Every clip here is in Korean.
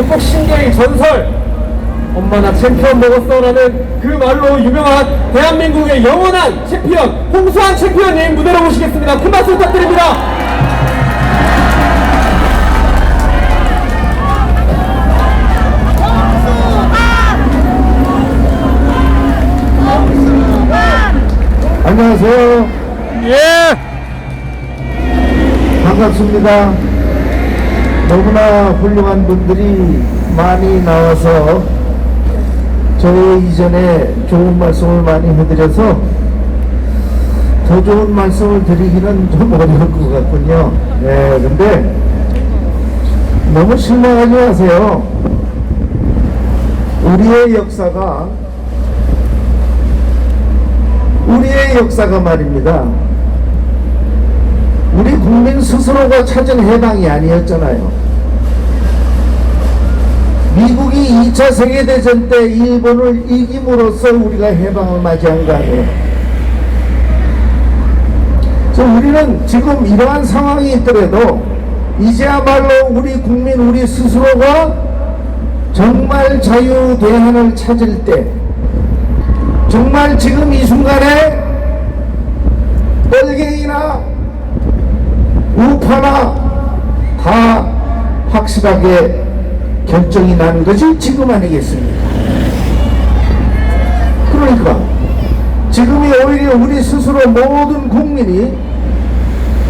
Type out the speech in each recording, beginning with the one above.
복싱계의 전설 엄마 나 챔피언 먹었어 라는 그 말로 유명한 대한민국의 영원한 챔피언 홍수환 챔피언님 무대로 모시겠습니다 큰 박수 부탁드립니다 안녕하세요. 예 반갑습니다. 너무나 훌륭한 분들이 많이 나와서 저희 이전에 좋은 말씀을 많이 해드려서 더 좋은 말씀을 드리기는 좀 어려울 것 같군요. 네, 근데 너무 실망하지 마세요. 우리의 역사가 우리의 역사가 말입니다. 우리 국민 스스로가 찾은 해방이 아니었잖아요. 미국이 2차 세계대전 때 일본을 이김으로써 우리가 해방을 맞이한 거 아니에요. 그래서 우리는 지금 이러한 상황이 있더라도 이제야말로 우리 국민, 우리 스스로가 정말 자유 대안을 찾을 때 정말 지금 이 순간에 뻘갱이나 우파나 다 확실하게 결정이 나는 것이 지금 아니겠습니까? 그러니까 지금이 오히려 우리 스스로 모든 국민이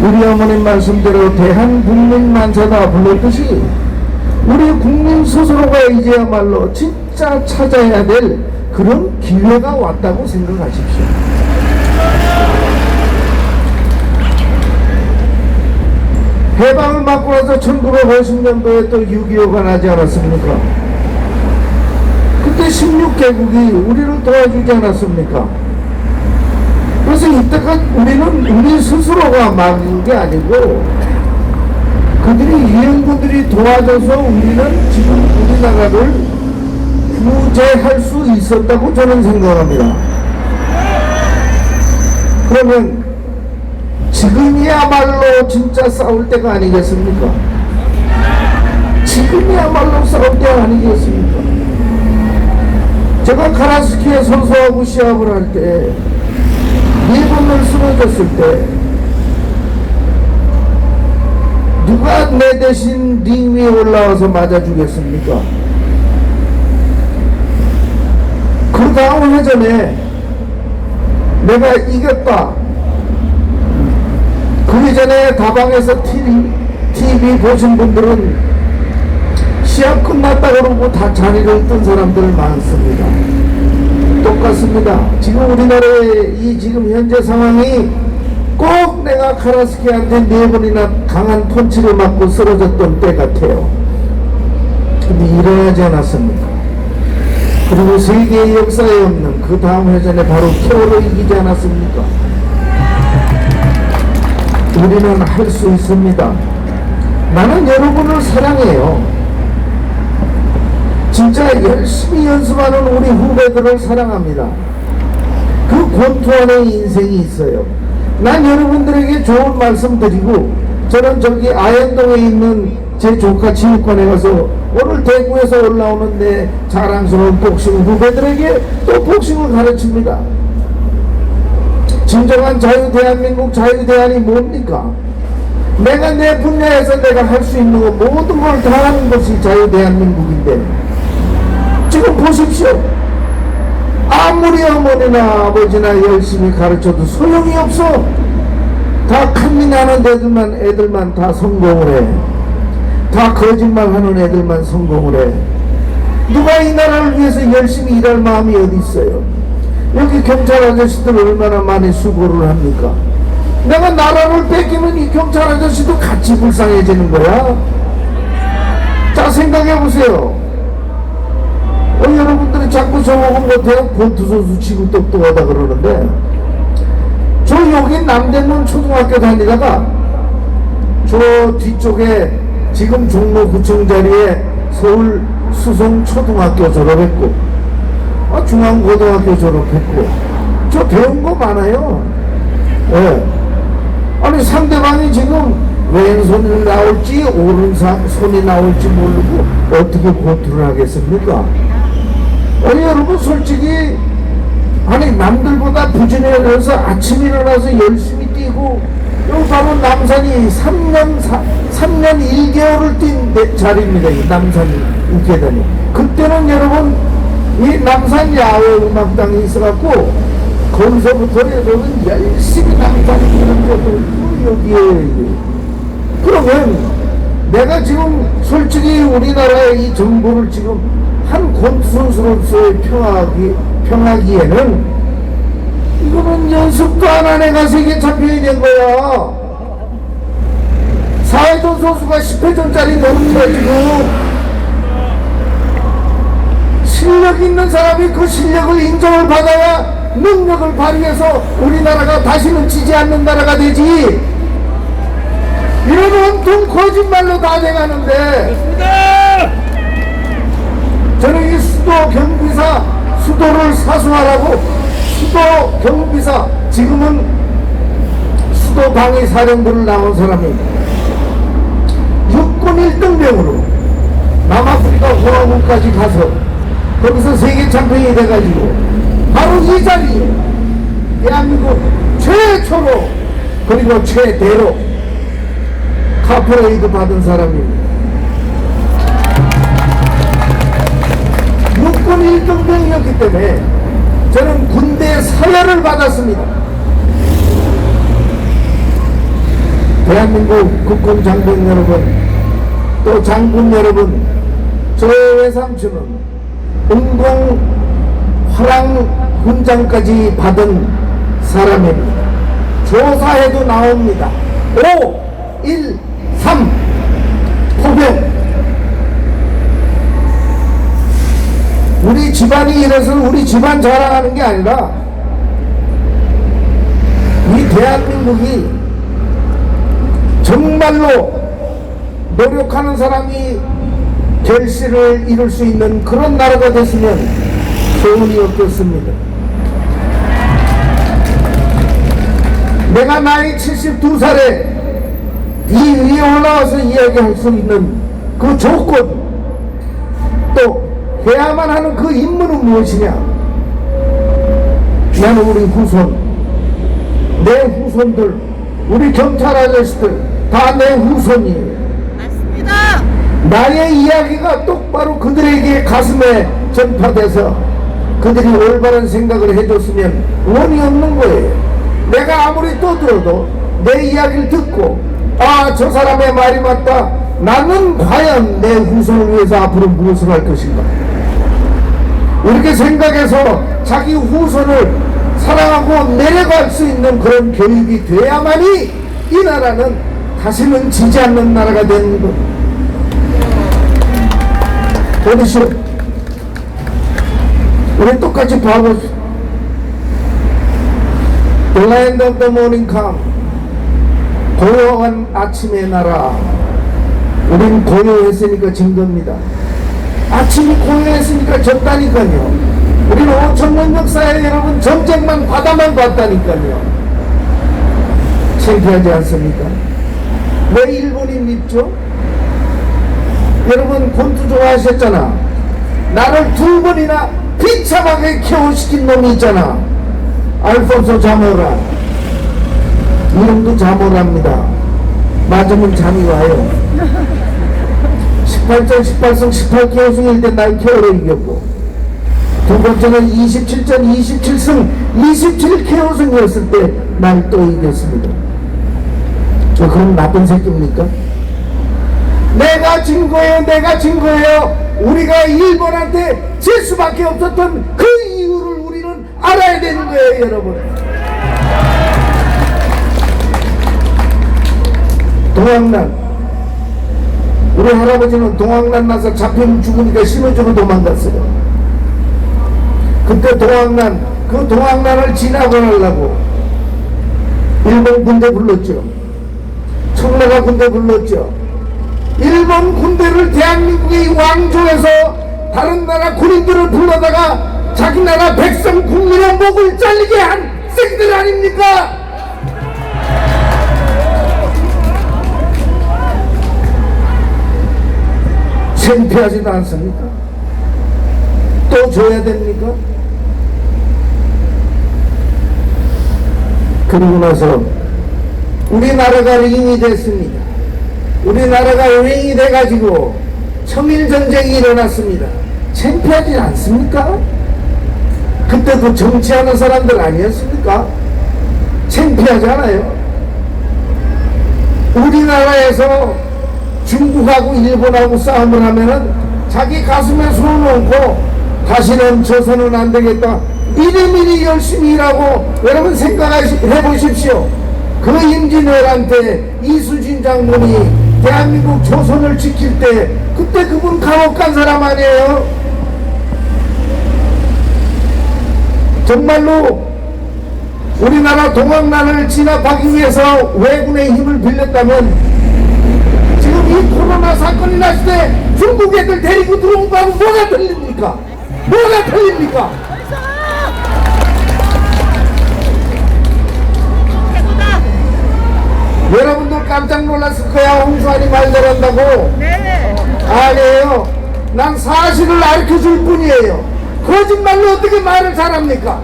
우리 어머님 말씀대로 대한국민 만세다 불렀듯이 우리 국민 스스로가 이제야말로 진짜 찾아야 될 그런 기회가 왔다고 생각하십시오. 해방을 맞고 나서 1950년도에 또 6.25가 나지 않았습니까? 그때 16개국이 우리를 도와주지 않았습니까? 그래서 이때까지 우리는 우리 스스로가 막은 게 아니고 그들이 유엔군들이 도와줘서 우리는 지금 우리나라를 구제할 수 있었다고 저는 생각합니다. 그러면 지금이야말로 진짜 싸울 때가 아니겠습니까? 지금이야말로 싸울 때가 아니겠습니까? 제가 카라스키에 선수하고 시합을 할 때, 일본을 쓰러졌을 때, 누가 내 대신 링 위에 올라와서 맞아주겠습니까? 그 다음 회전에 내가 이겼다. 그 이전에 다방에서 TV, TV 보신 분들은 시합 끝났다 그러고 다 자리를 뜬 사람들 많습니다. 똑같습니다. 지금 우리나라의 이 지금 현재 상황이 꼭 내가 카라스키한테 네 번이나 강한 펀치를 맞고 쓰러졌던 때 같아요. 근데 일어나지 않았습니다. 그리고 세계의 역사에 없는 그 다음 회전에 바로 케어로 이기지 않았습니까? 우리는 할 수 있습니다. 나는 여러분을 사랑해요. 진짜 열심히 연습하는 우리 후배들을 사랑합니다. 그 권투 안에 인생이 있어요. 난 여러분들에게 좋은 말씀 드리고 저는 저기 아현동에 있는 제 조카 체육관에 가서 오늘 대구에서 올라오는 내 자랑스러운 복싱 후배들에게 또 복싱을 가르칩니다. 진정한 자유 대한민국 자유 대안이 뭡니까? 내가 내 분야에서 내가 할 수 있는 거 모든 걸 다 하는 것이 자유 대한민국인데 지금 보십시오. 아무리 어머니나 아버지나 열심히 가르쳐도 소용이 없어. 다 큰민하는 애들만 애들만 다 성공을 해. 다 거짓말하는 애들만 성공을 해. 누가 이 나라를 위해서 열심히 일할 마음이 어디 있어요? 여기 경찰 아저씨들 얼마나 많이 수고를 합니까? 내가 나라를 뺏기면 이 경찰 아저씨도 같이 불쌍해지는 거야. 자 생각해 보세요. 어, 여러분들이 자꾸 저보고 못해요? 권투 선수 치고 똑똑하다 그러는데 저 여기 남대문 초등학교 다니다가 저 뒤쪽에 지금 종로구청 자리에 서울 수성 초등학교 졸업했고 아, 중앙고등학교 졸업했고 저 배운 거 많아요. 예. 아니 상대방이 지금 왼손이 나올지 오른손이 나올지 모르고 어떻게 고투를 하겠습니까? 아니 여러분 솔직히 아니 남들보다 부지런해서 아침 일어나서 열심히 뛰고 여기 바로 남산이 3년 3, 년 1개월을 뛴 데- 자리입니다. 이 남산이 우계단이 그때는 여러분 이 남산 야외 음악당이 있어갖고 거기서부터 여러분 열심히 남산 있고 여기에 그러면 내가 지금 솔직히 우리나라의 이 정보를 지금 한 권투 선수로서의 평하기, 평하기에는 이거는 연습도 안 한 애가 세계 챔피언이 된 거야. 사회전 선수가 10회전짜리 넘게 지금 실력 있는 사람이 그 실력을 인정을 받아야 능력을 발휘해서 우리나라가 다시는 지지 않는 나라가 되지. 이런 온통 거짓말로 다 돼가는데 저는 이 수도 경비사 수도를 사수하라고 수도 경비사 지금은 수도 방위 사령부를 나온 사람입니다. 육군 1등병으로 남아프리카 호라군까지 가서 거기서 세계 챔피언이 돼가지고 바로 이 자리에 대한민국 최초로 그리고 최대로 카퍼레이드 받은 사람입니다. 육군 1등병이었기 때문에 저는 군대 사열을 받았습니다. 대한민국 국군 장병 여러분, 또 장군 여러분, 저의 외삼촌은 은공 화랑 훈장까지 받은 사람입니다. 조사해도 나옵니다. 5, 1, 3, 포병. 우리 집안이 이래서 우리 집안 자랑하는 게 아니라 이 대한민국이 정말로 노력하는 사람이 결실을 이룰 수 있는 그런 나라가 됐으면 소원이 없겠습니다. 내가 나이 72살에 이 위에 올라와서 이야기할 수 있는 그 조건 또 해야만 하는 그 임무는 무엇이냐? 나는 우리 후손, 내 후손들, 우리 경찰 아저씨들 다 내 후손이에요. 나의 이야기가 똑바로 그들에게 가슴에 전파돼서 그들이 올바른 생각을 해줬으면 원이 없는 거예요. 내가 아무리 떠들어도 내 이야기를 듣고 아 저 사람의 말이 맞다. 나는 과연 내 후손을 위해서 앞으로 무엇을 할 것인가? 이렇게 생각해서 자기 후손을 사랑하고 내려갈 수 있는 그런 교육이 돼야만이 이 나라는 다시는 지지 않는 나라가 되는 것. 보시오. 우리 똑같이 봐보시오. The land of the morning come. 고요한 아침의 나라. 우린 고요했으니까 진 겁니다. 아침이 고요했으니까 졌다니까요. 우리는 5천년 역사에 여러분 전쟁만 바다만 봤다니까요. 창피하지 않습니까? 왜 일본이 밉죠? 여러분 권투 좋아하셨잖아. 나를 두 번이나 비참하게 키워시킨 놈이 있잖아. 알폰소 자모라. 이름도 자모라입니다. 맞으면 잠이 와요. 18전 18승 18KO 승일 때날 KO로 이겼고 두 번째는 27전 27승 27KO 승이었을 때 날 또 이겼습니다. 저 그럼 나쁜 새끼입니까? 내가 진 거예요, 내가 진 거예요. 우리가 일본한테 질 수밖에 없었던 그 이유를 우리는 알아야 되는 거예요, 여러분. 동학난. 우리 할아버지는 동학난 나서 잡히면 죽으니까 신호주로 도망갔어요. 그때 동학난, 그 동학난을 지나고 하려고 일본 군대 불렀죠. 청나라 군대 불렀죠. 일본 군대를 대한민국의 왕조에서 다른 나라 군인들을 불러다가 자기 나라 백성 국민의 목을 잘리게 한 쌩들 아닙니까? 창피하지도 않습니까? 또 줘야 됩니까? 그러고 나서 우리나라가 링이 됐습니다. 우리나라가 링이 돼가지고 청일전쟁이 일어났습니다. 창피하지 않습니까? 그때도 정치하는 사람들 아니었습니까? 창피하잖아요. 우리나라에서 중국하고 일본하고 싸움을 하면은 자기 가슴에 손을 얹고 다시는 조선은 안 되겠다. 미리미리 열심히 일하고 여러분 생각해 보십시오. 그 임진왜란 때 이수진 장군이 대한민국 조선을 지킬 때 그때 그분 감옥 간 사람 아니에요? 정말로 우리나라 동학난을 진압하기 위해서 왜군의 힘을 빌렸다면 지금 이 코로나 사건이 났을 때 중국 애들 데리고 들어온 거하고 뭐가 틀립니까? 뭐가 틀립니까? 여러분들 깜짝 놀랐을 거야 홍수환이 말 잘한다고 네. 아니에요 난 사실을 알려줄 뿐이에요 거짓말로 어떻게 말을 잘합니까?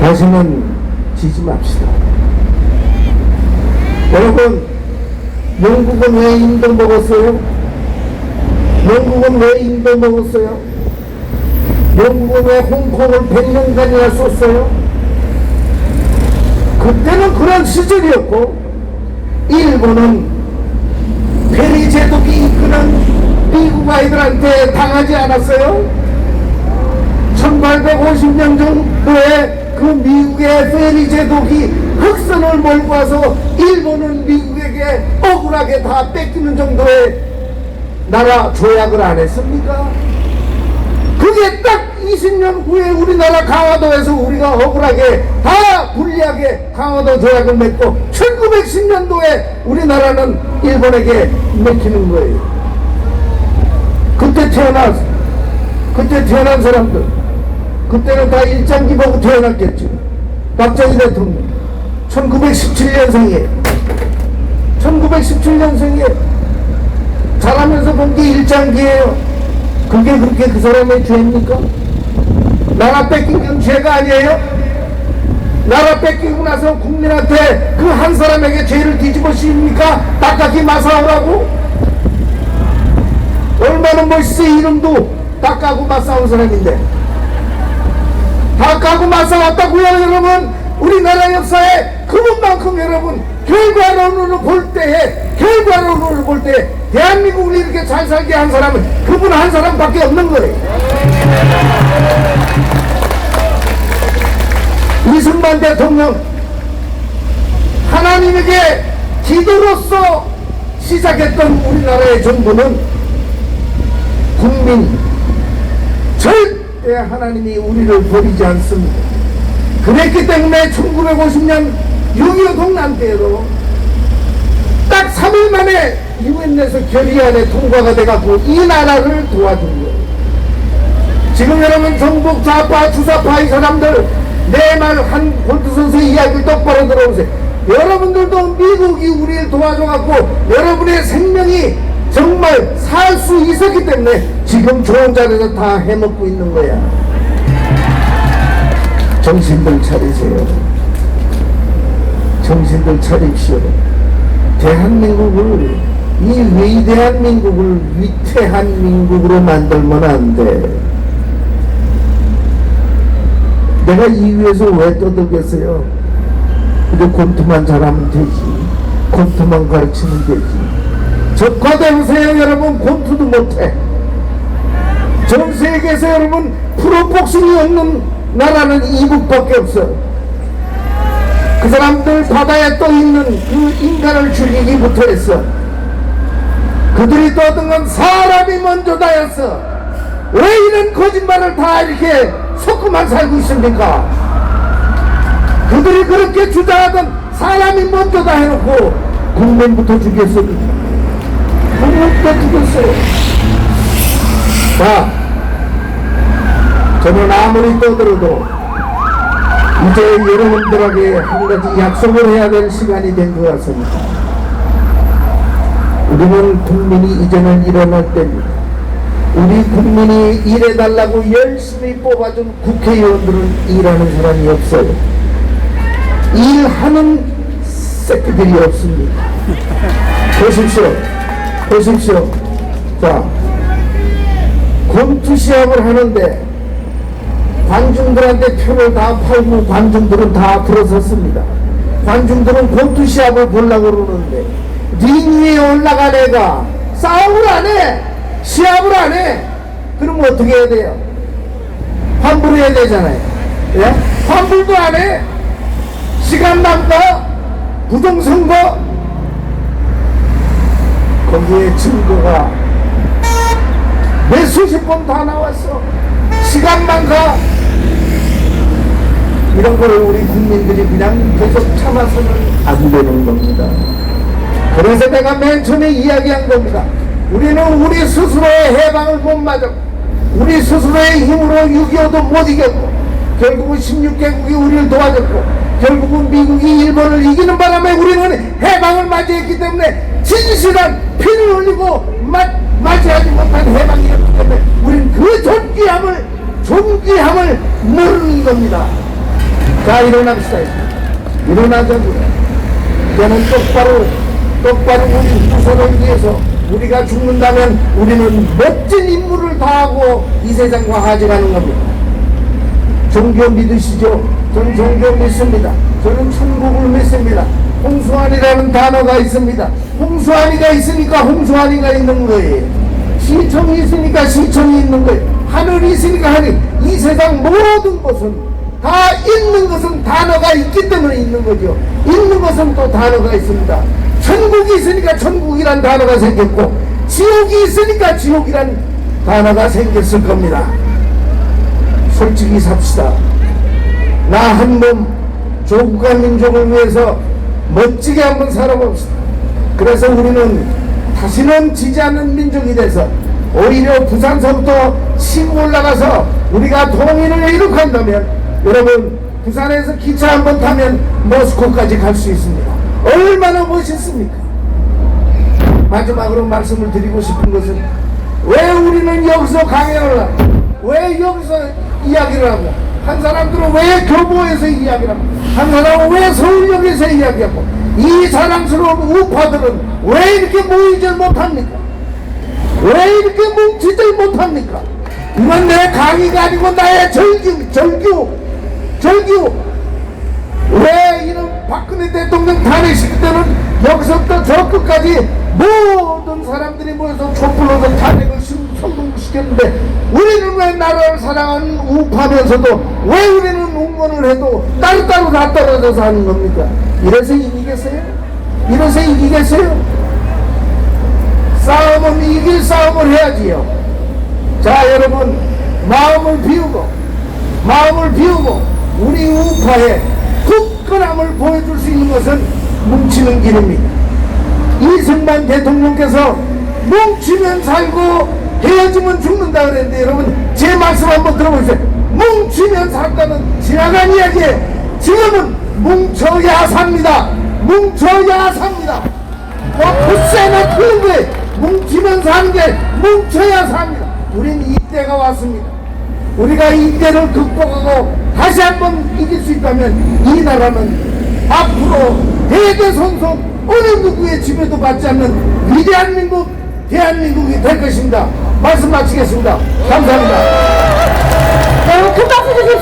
다시는 지지 맙시다. 여러분, 영국은 왜 인도 먹었어요? 영국은 왜 인도 먹었어요? 영국은 왜 홍콩을 100년간이나 썼어요? 그때는 그런 시절이었고, 일본은 페리 제독이 이끄는 미국 아이들한테 당하지 않았어요? 1850년 정도에 그 미국의 페리 제독이 흑선을 몰고 와서 일본은 미국에게 억울하게 다 뺏기는 정도의 나라 조약을 안 했습니까? 그게 딱 20년 후에 우리나라 강화도에서 우리가 억울하게 다 불리하게 강화도 조약을 맺고 1910년도에 우리나라는 일본에게 맡기는 거예요. 그때 태어났, 그때 태어난 사람들, 그때는 다 일장기 보고 태어났겠죠. 박정희 대통령, 1917년생이에요. 1917년생이에요. 자라면서 본 게 일장기예요. 그게 그렇게 그 사람의 죄입니까? 나라 건 죄가 아니에요? 나라 뺏기고 나서 국민한테 그 한 사람에게 죄를 뒤집어 씌웁니까? 딱딱히 마사오라고? 얼마나 멋있어 이름도 다 까고 맞싸운 사람인데 다 까고 맞싸웠다고요 여러분 우리나라 역사에 그분만큼 여러분 결과론으로 볼 때에 결과론으로 볼때 대한민국을 이렇게 잘 살게 한 사람은 그분 한 사람밖에 없는 거예요 이승만 대통령 하나님에게 기도로서 시작했던 우리나라의 정부는 국민 절대 하나님이 우리를 버리지 않습니다. 그랬기 때문에 1950년 6.25 동란 때에도 딱 3일 만에 유엔에서 결의안에 통과가 돼갖고 이 나라를 도와준 거예요. 지금 여러분 정복 좌파 주사파 이 사람들 내 말한 볼트 선수 이야기를 똑바로 들어보세요. 여러분들도 미국이 우리를 도와줘갖고 여러분의 생명이 정말 살 수 있었기 때문에 지금 좋은 자리에서 다 해먹고 있는 거야. 정신들 차리세요. 정신들 차립시오. 대한민국을 이 위대한 민국을 위태한 민국으로 만들면 안 돼. 내가 이 위에서 왜 떠들겠어요? 그저 권투만 잘하면 되지. 권투만 가르치면 되지. 적화되보세요 여러분 권투도 못해. 전 세계에서 여러분 프로복싱이 없는 나라는 이북밖에 없어. 그 사람들 바다에 떠 있는 그 인간을 죽이기부터 했어. 그들이 떠든 건 사람이 먼저다였어. 왜 이런 거짓말을 다 이렇게 섞고만 살고 있습니까? 그들이 그렇게 주장하던 사람이 먼저다 해놓고 국민부터 죽였습니다. 국민부터 죽였어요. 자, 저는 아무리 떠들어도 이제 여러분들에게 한 가지 약속을 해야 될 시간이 된 것 같습니다. 우리는 국민이 이제는 일어날 때입니다. 우리 국민이 일해달라고 열심히 뽑아준 국회의원들은 일하는 사람이 없어요. 일하는 새끼들이 없습니다. 보십시오. 보십시오. 자, 검투 시합을 하는데 관중들한테 표를 다 팔고 관중들은 다 들어섰습니다. 관중들은 권투 시합을 보려고 그러는데 링 위에 올라간 애가 싸움을 안 해! 시합을 안 해! 그럼 어떻게 해야 돼요? 환불 해야 되잖아요. 예? 환불도 안 해! 시간 낭다 부정선거 거기에 증거가 몇 수십 번 다 나왔어. 시간만 가. 이런 걸 우리 국민들이 그냥 계속 참아서는 안 되는 겁니다. 그래서 내가 맨 처음에 이야기한 겁니다. 우리는 우리 스스로의 해방을 못 맞았고, 우리 스스로의 힘으로 6.25도 못 이겼고, 결국은 16개국이 우리를 도와줬고, 결국은 미국이 일본을 이기는 바람에 우리는 해방을 맞이했기 때문에 진실한 피를 흘리고 맞, 맞이하지 못한 해방이었기 때문에 우리는 그 존귀함을, 존귀함을 모르는 겁니다. 자, 일어납시다. 일어나자고요. 이제는 똑바로 똑바로 우리 후손을 위해서 우리가 죽는다면 우리는 멋진 임무를 다하고 이 세상과 가져가는 겁니다. 종교 믿으시죠? 저는 종교 믿습니다. 저는 천국을 믿습니다. 홍수아니라는 단어가 있습니다. 홍수아니가 있으니까 홍수아니가 있는 거예요. 시청이 있으니까 시청이 있는 거예요. 하늘이 있으니까 하늘. 이 세상 모든 것은 다 있는 것은 단어가 있기 때문에 있는 거죠. 있는 것은 또 단어가 있습니다. 천국이 있으니까 천국이란 단어가 생겼고, 지옥이 있으니까 지옥이란 단어가 생겼을 겁니다. 솔직히 삽시다. 나한몸 조국과 민족을 위해서 멋지게 한번 살아봅시다. 그래서 우리는 다시는 지지 않는 민족이 돼서 오히려 부산서부터 치고 올라가서 우리가 통일을 이룩한다면 여러분 부산에서 기차 한번 타면 모스코까지 갈 수 있습니다. 얼마나 멋있습니까? 마지막으로 말씀을 드리고 싶은 것은 왜 우리는 여기서 강연을 하고 왜 여기서 이야기를 하고 한 사람들은 왜 교보에서 이야기를 하고 한 사람은 왜 서울역에서 이야기하고 이 사랑스러운 우파들은 왜 이렇게 모이질 못합니까? 왜 이렇게 뭉치질 못합니까? 이건 내 강의가 아니고 나의 절규, 절규, 절규. 왜 박근혜 대통령 탄핵시킬 때는 여기서부터 저 끝까지 모든 사람들이 모여서 촛불로서 탄핵을 신- 성공시켰는데 우리는 왜 나라를 사랑하는 우파면서도 왜 우리는 응원을 해도 따로따로 다 떨어져서 하는 겁니까? 이래서 이기겠어요? 이래서 이기겠어요? 싸움은 이길 싸움을 해야지요. 자 여러분 마음을 비우고 마음을 비우고 우리 우파의 굳건함을 보여줄 수 있는 것은 뭉치는 길입니다. 이승만 대통령께서 뭉치면 살고 헤어지면 죽는다 그랬는데 여러분 제 말씀 한번 들어보세요. 뭉치면 산다는 지나간 이야기에 지금은 뭉쳐야 삽니다. 뭉쳐야 삽니다. 뭐 부세나 틀린 거에 뭉치면 사는 게 뭉쳐야 삽니다. 우린 이때가 왔습니다. 우리가 이때를 극복하고 다시 한번 이길 수 있다면 이 나라는 앞으로 대대손손 어느 누구의 지배도 받지 않는 위대한 민국 대한민국이 될 것입니다. 말씀 마치겠습니다. 감사합니다. 네, 큰 박수 주십시오.